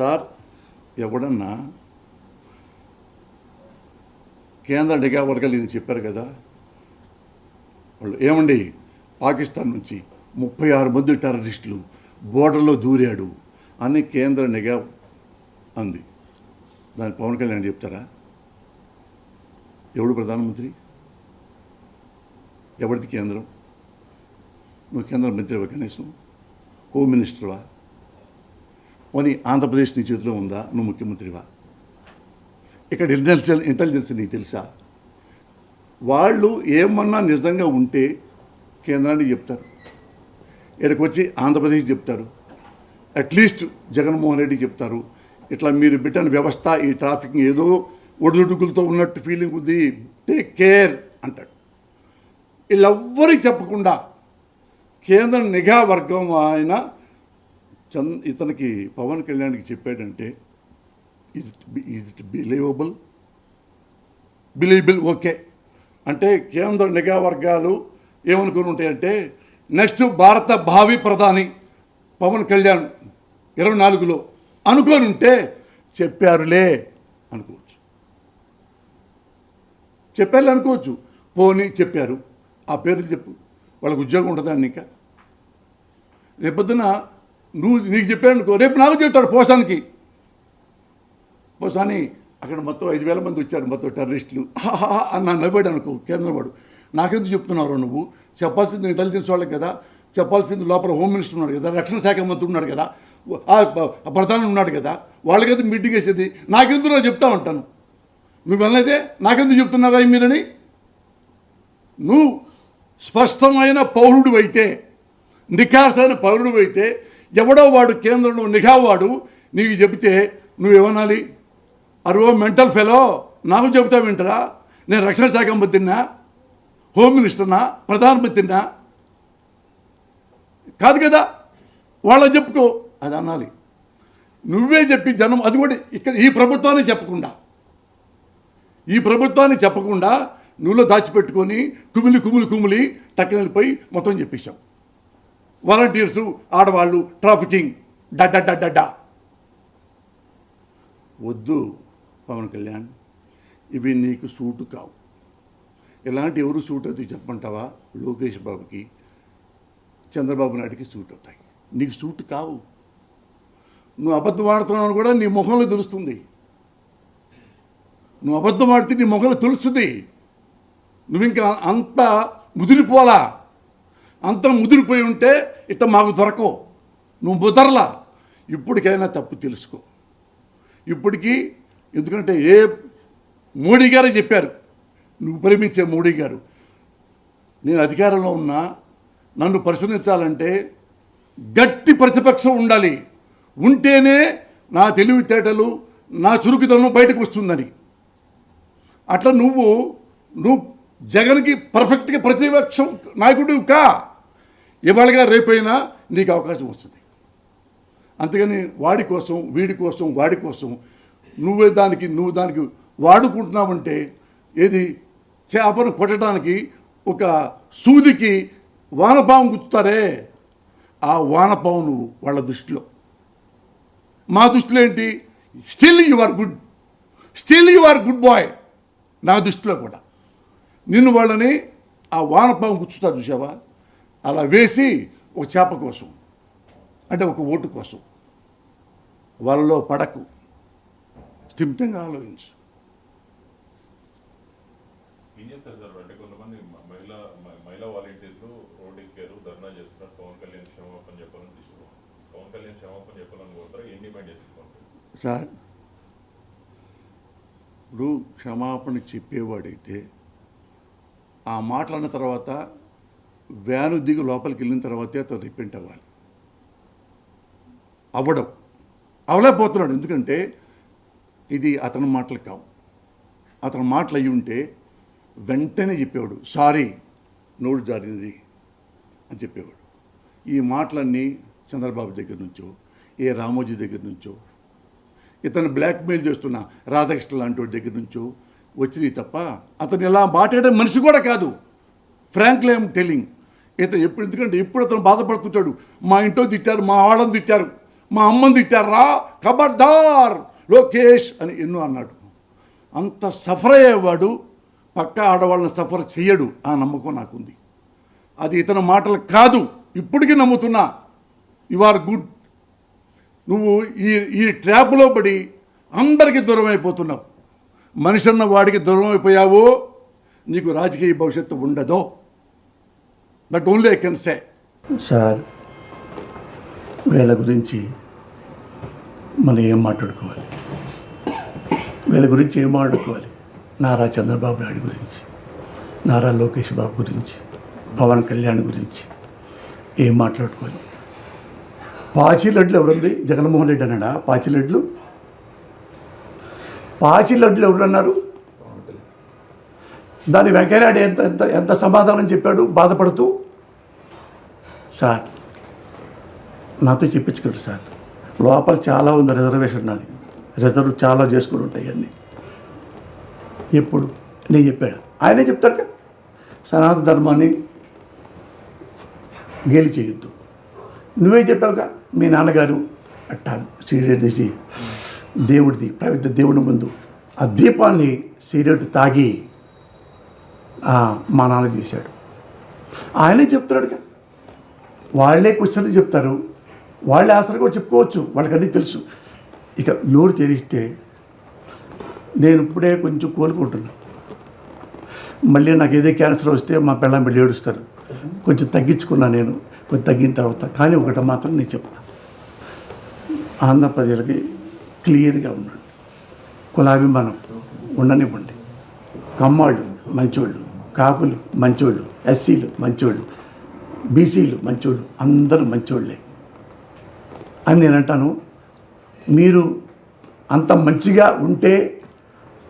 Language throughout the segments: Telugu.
సార్ ఎవడన్నా కేంద్ర నిఘా వర్గాలు ఇది చెప్పారు కదా వాళ్ళు ఏమండి పాకిస్తాన్ నుంచి ముప్పై ఆరు మంది టెర్రరిస్టులు బోర్డర్లో దూరాడు అని కేంద్ర నిఘా అంది. దాని పవన్ కళ్యాణ్ చెప్తారా? ఎవడు ప్రధానమంత్రి? ఎవరిది కేంద్రం? నువ్వు కేంద్ర మంత్రివా కనీసం? హోమ్ మినిస్టర్వా? పోనీ ఆంధ్రప్రదేశ్ నీ చేతిలో ఉందా? నువ్వు ముఖ్యమంత్రివా? ఇక్కడ ఇంటెలిజెన్స్ ఇంటెలిజెన్స్ నీకు తెలుసా? వాళ్ళు ఏమన్నా నిజంగా ఉంటే కేంద్రానికి చెప్తారు. ఇక్కడికి వచ్చి ఆంధ్రప్రదేశ్ చెప్తారు. అట్లీస్ట్ జగన్మోహన్ రెడ్డి చెప్తారు. ఇట్లా మీరు పెట్టిన వ్యవస్థ ఈ ట్రాఫిక్ ఏదో ఒడిదుడుకులతో ఉన్నట్టు ఫీలింగ్ ఉంది. టేక్ కేర్ అంటాడు. వీళ్ళెవ్వరికి చెప్పకుండా కేంద్ర నిఘా వర్గం ఆయన చంద్ ఇతనికి పవన్ కళ్యాణ్కి చెప్పాడంటే ఇది ఇది బిలీవబుల్ బిలీబుల్ ఓకే అంటే కేంద్ర నిఘా వర్గాలు ఏమనుకుని ఉంటాయంటే నెక్స్ట్ భారత భావి ప్రధాని పవన్ కళ్యాణ్ ఇరవై నాలుగులో అనుకోని ఉంటే చెప్పారులే అనుకోవచ్చు. చెప్పారులే అనుకోవచ్చు. పోనీ చెప్పారు. ఆ పేర్లు చెప్పు. వాళ్ళకు ఉద్యోగం ఉంటుందా ఇంకా రేపొద్దున నువ్వు నీకు చెప్పాను రేపు నాకు చెప్తాడు పోసానికి. పోసాని అక్కడ మొత్తం ఐదు వేల మంది వచ్చారు మొత్తం టెర్రరిస్టులు. హాహా అన్న నవ్వాడు అనుకో కేంద్రం వాడు. నాకెందుకు చెప్తున్నారు నువ్వు? చెప్పాల్సింది ఇంటెలిజెన్స్ వాళ్ళకి కదా. చెప్పాల్సింది లోపల హోమ్ మినిస్టర్ ఉన్నాడు కదా రక్షణ శాఖ మంత్రి ఉన్నాడు కదా. ప్రధాని ఉన్నాడు కదా. వాళ్ళకైతే మీటింగ్ వేసేది నాకెందుకు చెప్తా ఉంటాను. నువ్వు వెళ్ళైతే నాకెందుకు చెప్తున్నారా మీరని? నువ్వు స్పష్టమైన పౌరుడు అయితే నిఖాసైన పౌరుడు అయితే ఎవడో వాడు కేంద్రంలో నిఘావాడు నీకు చెబితే నువ్వేమనాలి? అరవో మెంటల్ ఫెలో? నాకు చెబుతా వింటరా? నేను రక్షణ శాఖ మంత్రినా హోమ్ మినిస్టర్నా ప్రధానమంత్రినా కాదు కదా? వాళ్ళ చెప్పుకో. అది అనాలి. నువ్వే చెప్పి జనం అది కూడా ఇక్కడ ఈ ప్రభుత్వాన్ని చెప్పకుండా. ఈ ప్రభుత్వాన్ని చెప్పకుండా నువ్వులో దాచిపెట్టుకొని కుమిలి కుమిలి కుమిలి టక్కన మొత్తం చెప్పేశాం వాలంటీర్సు ఆడవాళ్ళు ట్రాఫికింగ్ డడ్డ డడ్డ వద్దు పవన్ కళ్యాణ్. ఇవి నీకు సూటు కావు. ఇలాంటి ఎవరు సూట్ అవుతాయి చెప్పంటావా లోకేష్ బాబుకి చంద్రబాబు నాయుడికి సూట్ అవుతాయి. నీకు సూట్ కావు. నువ్వు అబద్ధం ఆడుతున్నావు కూడా నీ ముఖంలో తెలుస్తుంది. నువ్వు అబద్ధం ఆడితే నీ ముఖంలో తెలుస్తుంది. నువ్వు ఇంకా అంత ముదిరిపోలా అంత ముదిరిపోయి ఉంటే ఇట్ట మాకు దొరకవు. నువ్వు ముదరలా. ఇప్పటికైనా తప్పు తెలుసుకో. ఇప్పటికీ ఎందుకంటే ఏ మోడీ గారే చెప్పారు. నువ్వు ప్రేమించే మోడీ గారు. నేను అధికారంలో ఉన్నా నన్ను పరిశీలించాలంటే గట్టి ప్రతిపక్షం ఉండాలి. ఉంటేనే నా తెలివితేటలు నా చురుకుదనం బయటకు వస్తుందని. అట్లా నువ్వు నువ్వు జగన్కి పర్ఫెక్ట్గా ప్రతిపక్షం నాయకుడు కా? ఇవాళగా రేపైనా నీకు అవకాశం వస్తుంది. అంతేగాని వాడి కోసం వీడి కోసం వాడి కోసం నువ్వే దానికి నువ్వు దానికి వాడుకుంటున్నావంటే ఏది చేపను కొట్టడానికి ఒక సూదికి వానపాము గుచ్చుతారే ఆ వానపాము నువ్వు వాళ్ళ దృష్టిలో. మా దృష్టిలో ఏంటి? Still you are good still you are good boy నా దృష్టిలో కూడా. నిన్ను వాళ్ళని ఆ వానపాము గుచ్చుతారు చూసావా అలా వేసి ఒక చేప కోసం అంటే ఒక ఓటు కోసం వాళ్ళలో పడకు. స్థిమితంగా ఆలోచించు. ఏం చెప్తారు సార్? అంటే కొంతమంది మ- మహిళా మ- మహిళా వాలంటీర్లు రోడ్ ఎక్కారు ధర్నా చేస్తున్నారు పవన్ కళ్యాణ్ క్షమాపణ చెప్పాలని పవన్ కళ్యాణ్ క్షమాపణ చెప్పాలని కోరుతారు? ఏం డిమాండ్ చేసుకుంటారు సార్ ఇప్పుడు క్షమాపణ చెప్పేవాడైతే ఆ మాటలు అన్న తర్వాత వ్యాను దిగి లోపలికి వెళ్ళిన తర్వాతే అతను రిపెంట్ అవ్వాలి. అవ్వడం. అవలేకపోతున్నాడు ఎందుకంటే ఇది అతని మాటలు కావు. అతని మాటలు అయ్యి ఉంటే వెంటనే చెప్పేవాడు సారీ నోటు జారినది అని చెప్పేవాడు. ఈ మాటలన్నీ చంద్రబాబు దగ్గర నుంచో ఏ రామోజీ దగ్గర నుంచో ఇతను బ్లాక్మెయిల్ చేస్తున్న రాధాకృష్ణ లాంటి వాడి దగ్గర నుంచో వచ్చినాయి తప్ప అతను ఇలా మాట్లాడే మనిషి కూడా కాదు. ఫ్రాంక్లీ ఐమ్ టెలింగ్ అయితే ఎప్పుడు? ఎందుకంటే ఎప్పుడు అతను బాధపడుతుంటాడు. మా ఇంట్లో తిట్టారు మా వాళ్ళని తిట్టారు మా అమ్మని తిట్టారా. కబడ్దార్ లోకేష్ అని ఎన్నో అన్నాడు. అంత సఫర్ అయ్యేవాడు పక్క ఆడవాళ్ళని సఫర్ చేయడు ఆ నమ్మకం నాకుంది. అది ఇతని మాటలు కాదు. ఇప్పటికీ నమ్ముతున్నా. You are good. నువ్వు ఈ ఈ ట్రాప్లో పడి అందరికీ దూరం అయిపోతున్నావు. మనిషి అన్న వాడికి దూరం అయిపోయావో నీకు రాజకీయ భవిష్యత్తు ఉండదో. That only I can say sir వీళ్ళ గురించి మనం ఏం మాట్లాడుకోవాలి? వీళ్ళ గురించి ఏం మాట్లాడుకోవాలి? నారా చంద్రబాబు నాయుడు గురించి నారా లోకేష్ బాబు గురించి పవన్ కళ్యాణ్ గురించి ఏం మాట్లాడుకోవాలి? పాచిలడ్లు ఎవరుంది? జగన్మోహన్ రెడ్డి అన్నాడా? పాచిలడ్లు? పాచిలడ్లు ఎవరు అన్నారు? దాని వెంకయ్యనాయుడు ఎంత ఎంత ఎంత సమాధానం చెప్పాడు బాధపడుతూ? సార్ నాతో చెప్పించుకోండి సార్. లోపల చాలా ఉంది రిజర్వేషన్ నాది. రిజర్వ్ చాలా చేసుకుని ఉంటాయి అన్నీ. ఎప్పుడు? నేను చెప్పాడు ఆయనే చెప్తాడు కదా, సనాతన ధర్మాన్ని గేలి చేయొద్దు. నువ్వే చెప్పావుగా? మీ నాన్నగారు అట్టా సిగరెట్ తీసి దేవుడిది ప్రవిత్ర దేవుడి ముందు ఆ దీపాన్ని సిగరెట్ తాగి మా నాన్న చేశాడు. ఆయనే చెప్తున్నాడు వాళ్ళే క్వశ్చన్లు చెప్తారు. వాళ్ళే ఆసరి కూడా చెప్పుకోవచ్చు. వాళ్ళకి అన్నీ తెలుసు. ఇక నోరు తెరిస్తే నేను ఇప్పుడే కొంచెం కోలుకుంటున్నాను మళ్ళీ నాకు ఏదో క్యాన్సర్ వస్తే మా పిల్లలు బిడ్డ ఏడుస్తారు. కొంచెం తగ్గించుకున్నా నేను. కొంచెం తగ్గిన తర్వాత. కానీ ఒకటి మాత్రం నేను చెప్తా ఆంధ్రప్రదేశ్కి క్లియర్గా ఉన్నాడు కులాభిమానం ఉండనివ్వండి. కమ్మాళ్ళు మంచివాళ్ళు కాపులు మంచోళ్ళు ఎస్సీలు మంచోళ్ళు బీసీలు మంచోళ్ళు అందరూ మంచోళ్ళే. అని నేను అంటాను మీరు అంత మంచిగా ఉంటే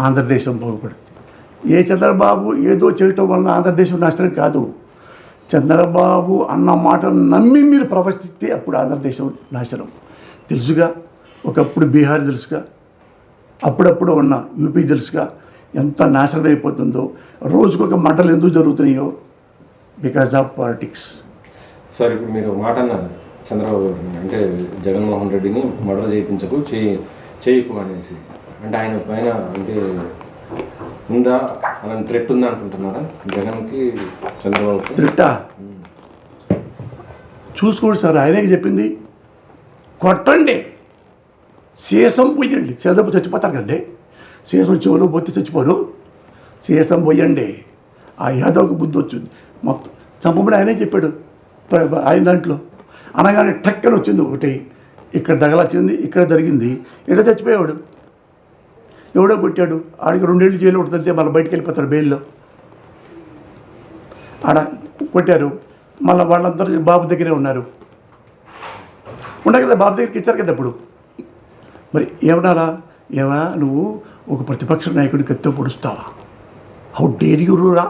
ఆంధ్రదేశం బాగుపడుతుంది. ఏ చంద్రబాబు ఏదో చేయటం వలన ఆంధ్రదేశం నాశనం కాదు. చంద్రబాబు అన్న మాట నమ్మి మీరు ప్రవర్తిస్తే అప్పుడు ఆంధ్రదేశం నాశనం. తెలుసుగా? ఒకప్పుడు బీహార్ తెలుసుగా? అప్పుడప్పుడు ఉన్న యూపీ తెలుసుగా? ఎంత నాశనం అయిపోతుందో రోజుకొక మంటలు ఎందుకు జరుగుతున్నాయో? బికాజ్ ఆఫ్ పాలిటిక్స్ సార్ ఇప్పుడు మీరు మాట అన్నారు. చంద్రబాబు అంటే జగన్మోహన్ రెడ్డిని మర్డర్ చేయించకు చేయి చేయకు అనేసి. అంటే ఆయన పైన అంటే ఉందా? అలాంటి థ్రెట్ ఉందా అనుకుంటున్నారా? జగన్కి చంద్రబాబుకి? త్రిట్టా చూసుకోండి సార్ ఆయనే చెప్పింది కొట్టండి. సీసం పోయండి చేదపు చచ్చిపోతారు కదండి. సీసం చెవులో పోతే చచ్చిపోరు సీసం పోయండి. ఆ యాదవ్కి బుద్ధి వచ్చింది. మొత్తం చంపమని ఆయనే చెప్పాడు. ఆయన దాంట్లో. అనగానే టక్కన వచ్చింది ఒకటి. ఇక్కడ దగలొచ్చింది ఇక్కడ జరిగింది. ఇక్కడ చచ్చిపోయాడు ఎవడో కొట్టాడు. ఆడికి రెండేళ్ళు జైలు ఉంటుంది మళ్ళీ బయటికి వెళ్ళిపోతాడు బెయిల్లో. ఆడ కొట్టారు. మళ్ళీ వాళ్ళందరూ బాబు దగ్గరే ఉన్నారు. ఉండే కదా బాబు దగ్గరికి ఇచ్చారు కదా ఇప్పుడు మరి ఏమన్నారా? ఏమన్నా నువ్వు ఒక ప్రతిపక్ష నాయకుడికి ఎత్తో పొడుస్తావా హౌ డేర్ యూరురా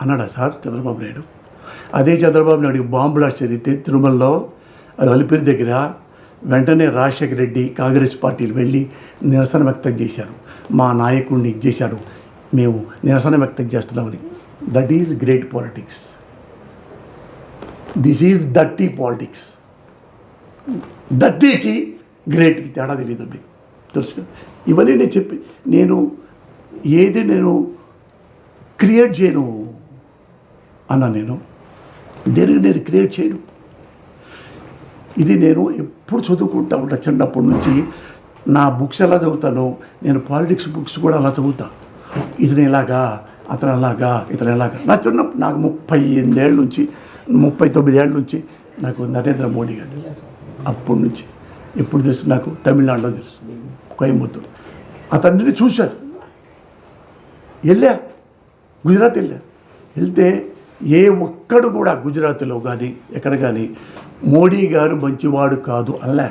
అన్నాడా సార్ చంద్రబాబు నాయుడు. అదే చంద్రబాబు నాయుడు బాంబు బ్లాస్ట్ జరిగితే తిరుమలలో అది అలిపిరి దగ్గర వెంటనే రాజశేఖర రెడ్డి కాంగ్రెస్ పార్టీలు వెళ్ళి నిరసన వ్యక్తం చేశారు. మా నాయకుడిని చేశారు. మేము నిరసన వ్యక్తం చేస్తున్నామని. That is great politics this is దట్టి politics దట్టీకి గ్రేట్కి తేడా తెలియదండి. తెలుసు ఇవన్నీ నేను చెప్పి నేను ఏది నేను క్రియేట్ చేయను అన్నా నేను. దేనికి నేను క్రియేట్ చేయను? ఇది నేను ఎప్పుడు చదువుకుంటా ఉంటా చిన్నప్పటి నుంచి. నా బుక్స్ ఎలా చదువుతాను నేను పాలిటిక్స్ బుక్స్ కూడా అలా చదువుతా. ఇతను ఎలాగా అతను అలాగా ఇతను ఎలాగా. నా చిన్న నాకు ముప్పై ఎనిమిదేళ్ళ నుంచి ముప్పై తొమ్మిది ఏళ్ళ నుంచి నాకు నరేంద్ర మోడీ గారు తెలుసు. అప్పటి నుంచి. ఎప్పుడు తెలుసు? నాకు తమిళనాడులో తెలుసు. కోయంబత్తూరు. అతన్ని చూశారు వెళ్ళా. గుజరాత్ వెళ్ళా వెళ్తే ఏ ఒక్కడు కూడా గుజరాత్లో కానీ ఎక్కడ కానీ మోడీ గారు మంచివాడు కాదు అల్లా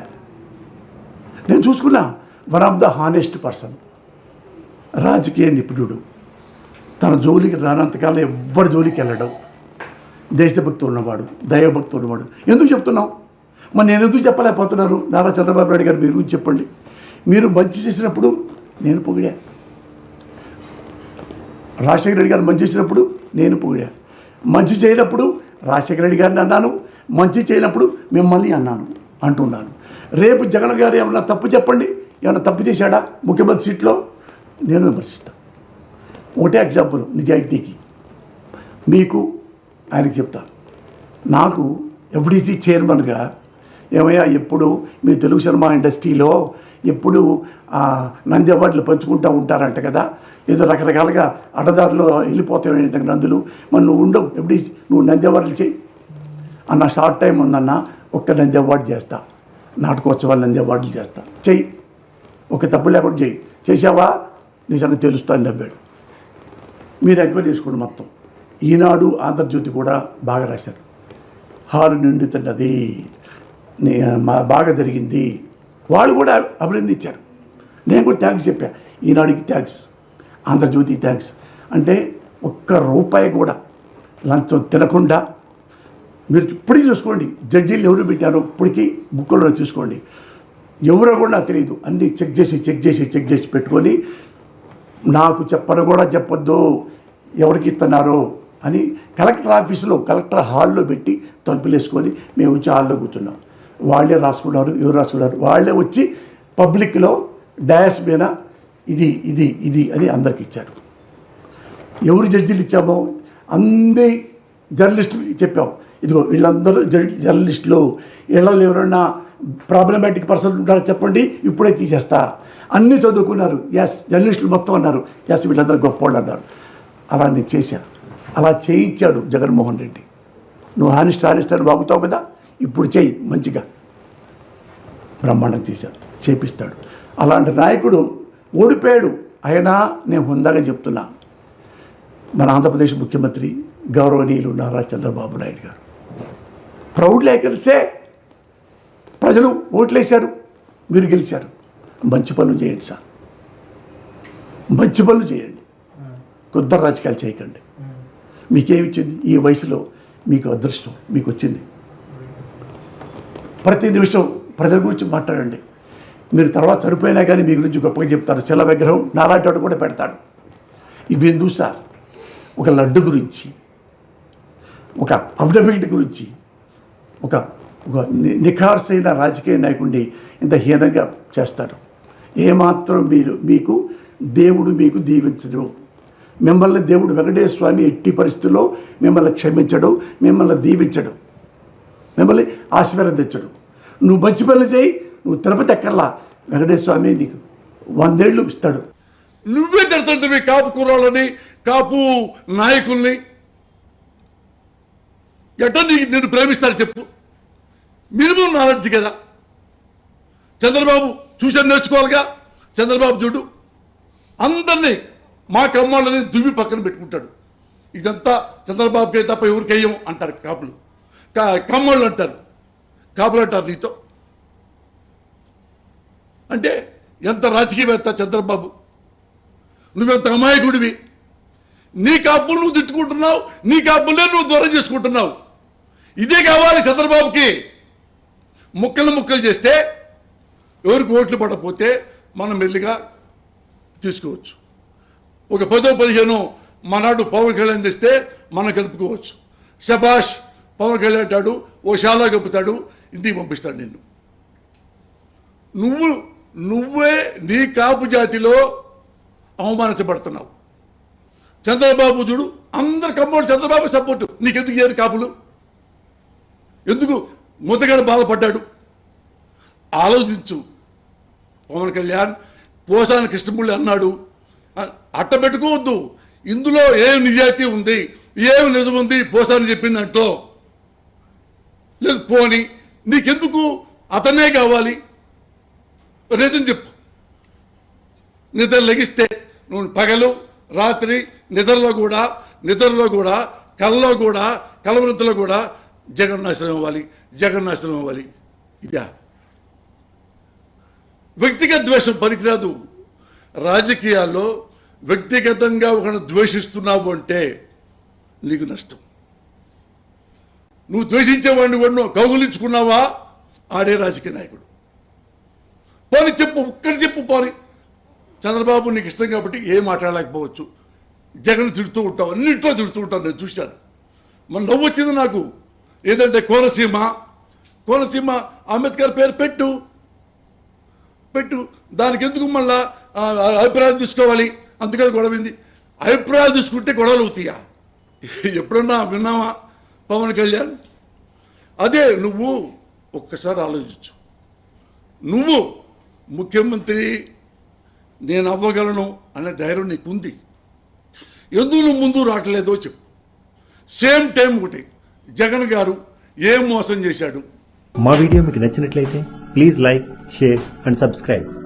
నేను చూసుకున్నా one of the honest person. రాజకీయ నిపుణుడు. తన జోలికి రానంతకాలం ఎవ్వరి జోలికి వెళ్ళడం. దేశభక్తి ఉన్నవాడు దైవభక్తి ఉన్నవాడు. ఎందుకు చెప్తున్నావు? మరి నేను ఎందుకు చెప్పలేకపోతున్నారు? నారా చంద్రబాబు నాయుడు గారు మీరు చెప్పండి. మీరు మంచి చేసినప్పుడు నేను పొగిడా. రాజశేఖర రెడ్డి గారు మంచి చేసినప్పుడు నేను పొగిడా మంచి చేయనప్పుడు రాజశేఖర రెడ్డి గారిని అన్నాను. మంచి చేయనప్పుడు మిమ్మల్ని అన్నాను అంటున్నాను. రేపు జగన్ గారు ఏమన్నా తప్పు చెప్పండి ఏమన్నా తప్పు చేశాడా ముఖ్యమంత్రి సీట్లో? నేను విమర్శిస్తాను ఒకటే ఎగ్జాంపుల్ నిజాయితీకి. మీకు ఆయనకి చెప్తాను నాకు ఎఫ్డీసీ చైర్మన్గా ఏమయ్యా ఎప్పుడు మీ తెలుగు సినిమా ఇండస్ట్రీలో ఎప్పుడు నంది అవార్డులు పంచుకుంటూ ఉంటారంట కదా. ఏదో రకరకాలుగా అడ్డదారిలో వెళ్ళిపోతాయి నందులు. మరి నువ్వు ఉండవు. ఎప్పుడు నువ్వు నంది అవార్డులు చేయి అన్న షార్ట్ టైం ఉందన్న ఒక్క నంది అవార్డు చేస్తా. నాటకోత్సవాలు నంది అవార్డులు చేస్తా. చెయ్యి. ఒక తప్పు లేకుండా చెయ్యి. చేసావా నీ సంగతి తెలుస్తాను నవ్వాడు. మీరు ఎంక్వైరీ చేసుకోండి మొత్తం. ఈనాడు ఆంధ్రజ్యోతి కూడా బాగా రాశారు. హాలు నిండుతున్నది. నే- మా బాగా జరిగింది. వాళ్ళు కూడా అభినందించారు. నేను కూడా థ్యాంక్స్ చెప్పా. ఈనాడుకి థ్యాంక్స్ ఆంధ్రజ్యోతి థ్యాంక్స్ అంటే ఒక్క రూపాయి కూడా లంచం తినకుండా మీరు ఇప్పటికీ చూసుకోండి. జడ్జీలు ఎవరు పెట్టారో ఇప్పటికీ బుక్కులో చూసుకోండి. ఎవరో కూడా తెలియదు. అన్నీ చెక్ చేసి చెక్ చేసి చెక్ చేసి పెట్టుకొని నాకు చెప్పను కూడా చెప్పొద్దు. ఎవరికి ఇస్తున్నారో అని కలెక్టర్ ఆఫీసులో కలెక్టర్ హాల్లో పెట్టి తలుపులు వేసుకొని మేము వచ్చి హాల్లో కూర్చున్నాం. వాళ్ళే రాసుకున్నారు ఎవరు రాసుకున్నారు? వాళ్ళే వచ్చి పబ్లిక్లో డయాస్ మీద ఇది ఇది ఇది అని అందరికి ఇచ్చారు. ఎవరు జడ్జీలు ఇచ్చామో అందే జర్నలిస్టులు చెప్పాం. ఇదిగో వీళ్ళందరూ జర్- జర్నలిస్టులు. వీళ్ళలో ఎవరైనా ప్రాబ్లమాటిక్ పర్సన్ ఉంటారో చెప్పండి ఇప్పుడే తీసేస్తా. అన్నీ చదువుకున్నారు. ఎస్ జర్నలిస్టులు మొత్తం అన్నారు. ఎస్ వీళ్ళందరూ గొప్పవాళ్ళు అన్నారు. అలా నేను చేశా. అలా చేయించాడు జగన్మోహన్ రెడ్డి. నువ్వు హానిస్ట్ హానిస్ట్ అని బాగుతావు కదా? ఇప్పుడు చేయి మంచిగా. బ్రహ్మాండం చేశాడు చేపిస్తాడు. అలాంటి నాయకుడు ఓడిపోయాడు. అయినా నేను హుందాగా చెప్తున్నా. మన ఆంధ్రప్రదేశ్ ముఖ్యమంత్రి గౌరవనీయులు నారా చంద్రబాబు నాయుడు గారు. ప్రౌడ్ లేకరిసే ప్రజలు ఓట్లేశారు మీరు గెలిచారు. మంచి పనులు చేయండి సార్. మంచి పనులు చేయండి. కొత్త రాజకీయాలు చేయకండి. మీకేమిచ్చింది ఈ వయసులో మీకు అదృష్టం మీకు వచ్చింది ప్రతి నిమిషం ప్రజల గురించి మాట్లాడండి. మీరు తర్వాత చనిపోయినా కానీ మీ గురించి గొప్పగా చెప్తారు. శిల విగ్రహం నాలాంటి వాడు కూడా పెడతాడు. ఇవి ఎందుకు సార్ ఒక లడ్డు గురించి ఒక అఫిడవిట్ గురించి ఒక ఒక నిఖార్సైన రాజకీయ నాయకుడిని ఇంత హీనంగా చేస్తారు. ఏమాత్రం మీరు మీకు దేవుడు మీకు దీవించడు. మిమ్మల్ని దేవుడు వెంకటేశ్వర స్వామి ఎట్టి పరిస్థితుల్లో మిమ్మల్ని క్షమించడు మిమ్మల్ని దీవించడు. మిమ్మల్ని ఆశీర్వదించడు నువ్వు మంచి పనులు చేయి నువ్వు తిరుపతి ఎక్కర్లా? వెంకటేశ్వర స్వామి నీకు వందేళ్ళు ఇస్తాడు. నువ్వే తిడుతుంటే కాపు కూరాలని కాపు నాయకుల్ని. ఎట్లా నీకు నేను ప్రేమిస్తాను చెప్పు. మినిమం నాలెడ్జ్ కదా. చంద్రబాబు చూసాను నేర్చుకోవాలిగా. చంద్రబాబు చూడు. అందరినీ మా కమ్మాళ్ళని దువ్వి పక్కన పెట్టుకుంటాడు. ఇదంతా చంద్రబాబుకే తప్ప ఎవరికి వేయం అంటారు కాపులు. కమ్మళ్ళు అంటారు. కాపులు నీతో. అంటే ఎంత రాజకీయవేత్త చంద్రబాబు? నువ్వెంత అమాయకుడివి? నీ కాపులు నువ్వు తిట్టుకుంటున్నావు నీ కాపులే నువ్వు దూరం చేసుకుంటున్నావు. ఇదే కావాలి చంద్రబాబుకి. ముక్కలు ముక్కలు చేస్తే ఎవరికి ఓట్లు పడకపోతే మనం మెల్లిగా తీసుకోవచ్చు. ఒక పదో పదిహేను మనాడు పవన్ కళ్యాణ్ తెస్తే మనం కలుపుకోవచ్చు శభాష్ పవన్ కళ్యాణ్ అంటాడు ఓ శాలా కప్పుతాడు ఇంటికి పంపిస్తాడు నిన్ను. నువ్వు నువ్వే నీ కాపు జాతిలో అవమానించబడుతున్నావు. చంద్రబాబు చూడు అందరు కమ్మోడు చంద్రబాబు సపోర్టు నీకెందుకు చేయరు కాపులు? ఎందుకు? ముతగడ బాధపడ్డాడు. ఆలోచించు. పవన్ కళ్యాణ్ పోసాని కృష్ణమూర్తి అన్నాడు. అట్ట పెట్టుకోవద్దు. ఇందులో ఏం నిజాయితీ ఉంది ఏం నిజం ఉంది పోసాని చెప్పిందంటో లేదు పోని. నీకెందుకు? అతనే కావాలి. రీజన్ చెప్పు. నిద్ర లెగిస్తే నువ్వు పగలు రాత్రి నిద్రలో కూడా నిద్రలో కూడా కళ్ళలో కూడా కలవృత్తిలో కూడా జగన్నాశనం అవ్వాలి జగన్నాశనం అవ్వాలి. ఇదా. వ్యక్తిగత ద్వేషం పనికిరాదు. రాజకీయాల్లో వ్యక్తిగతంగా ఒకరిని ద్వేషిస్తున్నావు అంటే నీకు నష్టం. నువ్వు ద్వేషించేవాడిని కూడా కౌగులించుకున్నావా? ఆడే రాజకీయ నాయకుడు. పోని చెప్పు ఒక్కటి చెప్పు పోని. చంద్రబాబు నీకు ఇష్టం కాబట్టి ఏం మాట్లాడలేకపోవచ్చు. జగన్ తిడుతూ ఉంటావు అన్నింటిలో తిడుతూ ఉంటాను నేను చూశాను. మన నవ్వు వచ్చింది నాకు. ఏదంటే కోనసీమ. కోనసీమ అంబేద్కర్ పేరు పెట్టు. పెట్టు. దానికి ఎందుకు మళ్ళా అభిప్రాయం తీసుకోవాలి? అందుకని గొడవైంది అభిప్రాయాలు తీసుకుంటే గొడవలు అవుతాయా? ఎప్పుడన్నా విన్నావా? పవన్ కళ్యాణ్? అదే నువ్వు ఒక్కసారి ఆలోచించు. నువ్వు ముఖ్యమంత్రి నేను అవ్వగలను అనే ధైర్యం నీకుంది. ఎందుకు నువ్వు ముందు రావట్లేదో చెప్పు. సేమ్ టైం ఒకటి జగన్ గారు ఏం మోసం చేశాడు? మా వీడియో మీకు నచ్చినట్లయితే please like share and subscribe.